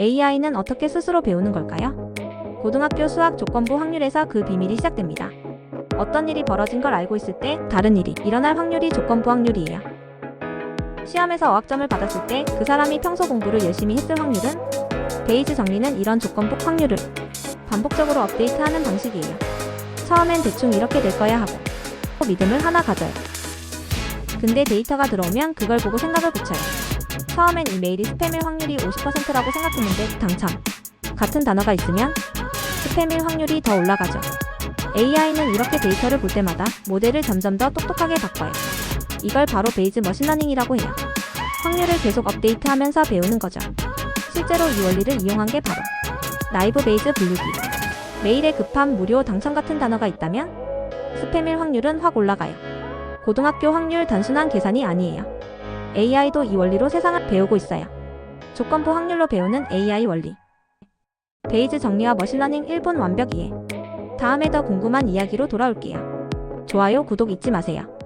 AI는 어떻게 스스로 배우는 걸까요? 고등학교 수학 조건부 확률에서 그 비밀이 시작됩니다. 어떤 일이 벌어진 걸 알고 있을 때 다른 일이 일어날 확률이 조건부 확률이에요. 시험에서 어학점을 받았을 때 그 사람이 평소 공부를 열심히 했을 확률은 베이즈 정리는 이런 조건부 확률을 반복적으로 업데이트하는 방식이에요. 처음엔 대충 이렇게 될 거야 하고 믿음을 하나 가져요. 근데 데이터가 들어오면 그걸 보고 생각을 고쳐요. 처음엔 이 메일이 스팸일 확률이 50%라고 생각했는데 당첨. 같은 단어가 있으면 스팸일 확률이 더 올라가죠. AI는 이렇게 데이터를 볼 때마다 모델을 점점 더 똑똑하게 바꿔요. 이걸 바로 베이즈 머신러닝이라고 해요. 확률을 계속 업데이트하면서 배우는 거죠. 실제로 이 원리를 이용한 게 바로 라이브 베이즈 분류기. 메일에 급함, 무료, 당첨 같은 단어가 있다면 스팸일 확률은 확 올라가요. 고등학교 확률 단순한 계산이 아니에요. AI도 이 원리로 세상을 배우고 있어요. 조건부 확률로 배우는 AI 원리. 베이즈 정리와 머신러닝 1분 완벽 이해. 다음에 더 궁금한 이야기로 돌아올게요. 좋아요, 구독 잊지 마세요.